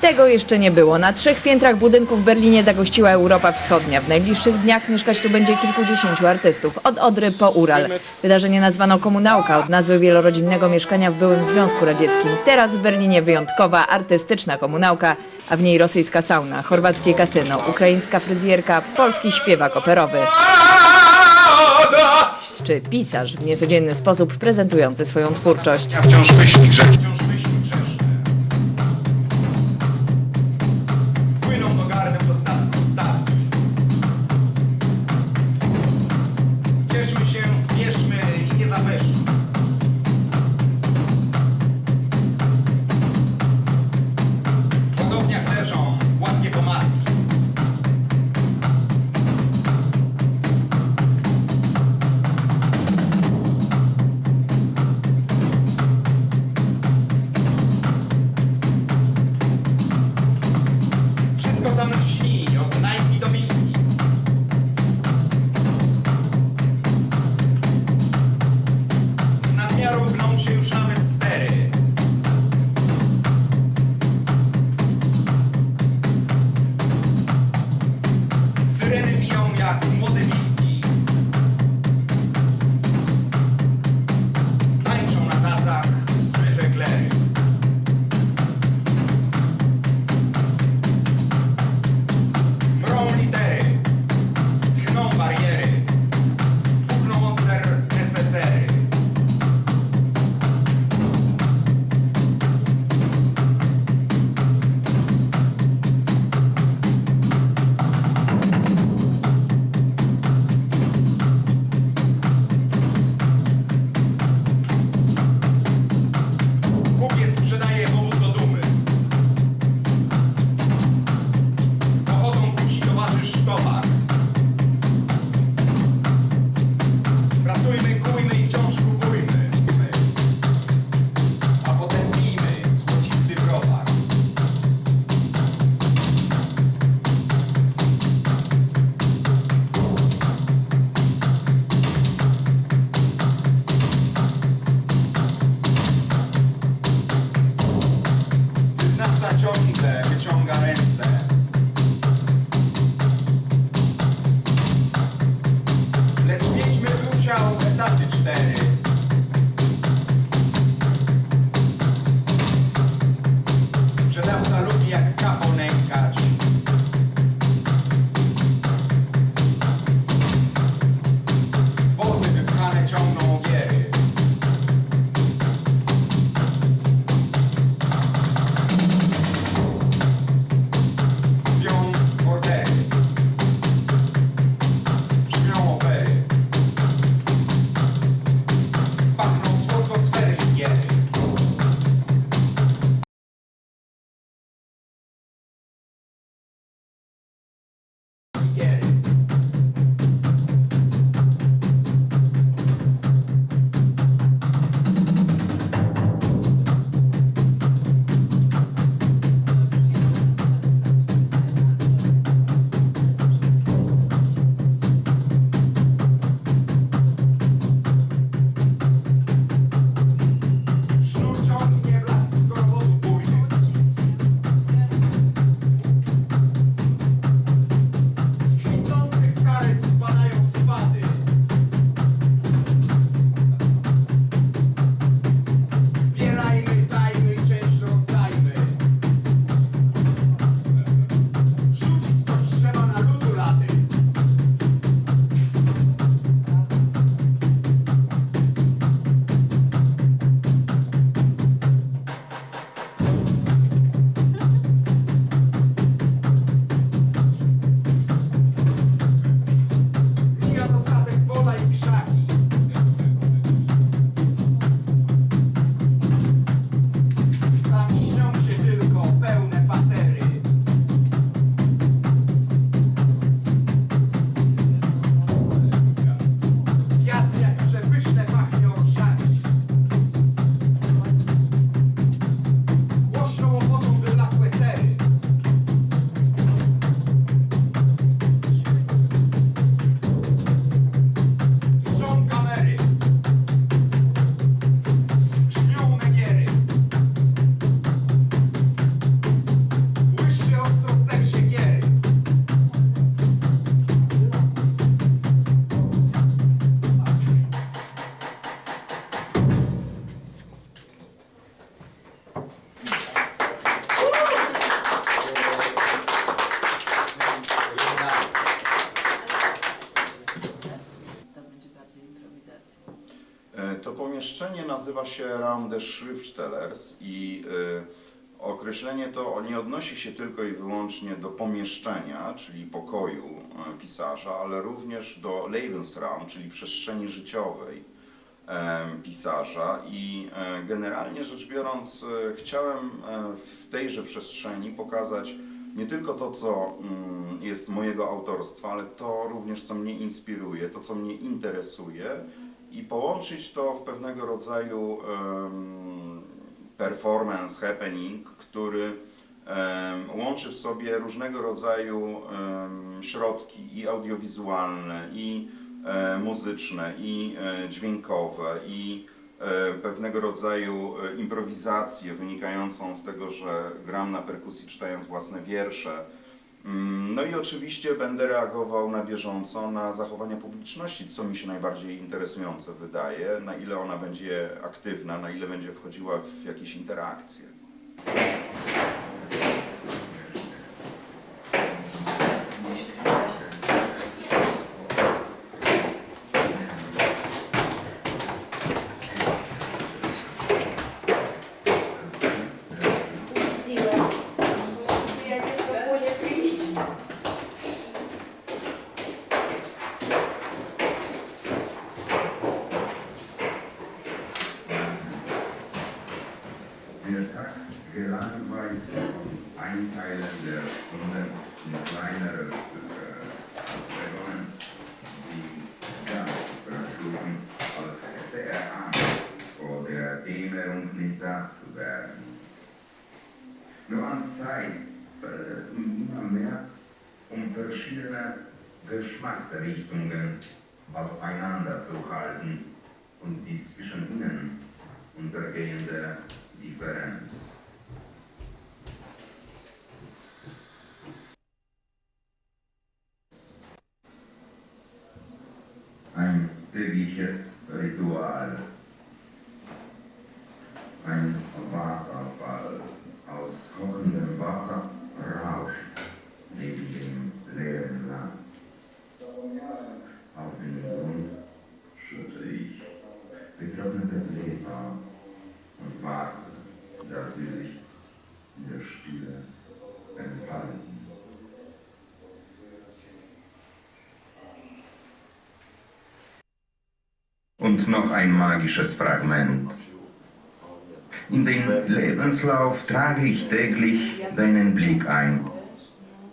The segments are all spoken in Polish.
Tego jeszcze nie było. Na trzech piętrach budynku w Berlinie zagościła Europa Wschodnia. W najbliższych dniach mieszkać tu będzie kilkudziesięciu artystów, od Odry po Ural. Wydarzenie nazwano Komunałka, od nazwy wielorodzinnego mieszkania w byłym Związku Radzieckim. Teraz w Berlinie wyjątkowa, artystyczna komunałka, a w niej rosyjska sauna, chorwackie kasyno, ukraińska fryzjerka, polski śpiewak operowy. Czy pisarz w niecodzienny sposób prezentujący swoją twórczość. Ja wciąż myśli grzeszne. Wciąż Od Nike do Z nadmiaru się już nawet stery. Syreny biją jak młody wilk. Nazywa się Raum des Schriftstellers i y, określenie to nie odnosi się tylko i wyłącznie do pomieszczenia, czyli pokoju y, pisarza, ale również do Lebensraum, czyli przestrzeni życiowej pisarza. I e, generalnie rzecz biorąc e, chciałem e, w tejże przestrzeni pokazać nie tylko to, co mm, jest mojego autorstwa, ale to również, co mnie inspiruje, to, co mnie interesuje i połączyć to w pewnego rodzaju performance, happening, który łączy w sobie różnego rodzaju środki i audiowizualne, i e, muzyczne, i e, dźwiękowe, i e, pewnego rodzaju improwizację wynikającą z tego, że gram na perkusji czytając własne wiersze. Mm, No i oczywiście będę reagował na bieżąco na zachowania publiczności, co mi się najbardziej interesujące wydaje, na ile ona będzie aktywna, na ile będzie wchodziła w jakieś interakcje. Zu werden. Nur an Zeit fällt es immer mehr um verschiedene Geschmacksrichtungen aufeinander zu halten und die zwischen ihnen untergehende Differenz. Ein tägliches Ritual. Und noch ein magisches Fragment. In den Lebenslauf trage ich täglich seinen Blick ein,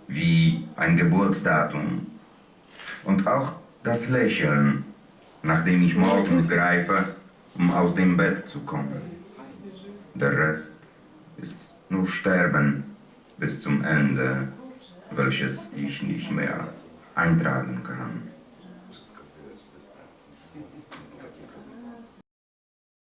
wie ein Geburtsdatum. Und auch das Lächeln, nachdem ich morgens greife, um aus dem Bett zu kommen. Der Rest ist nur Sterben bis zum Ende, welches ich nicht mehr eintragen kann.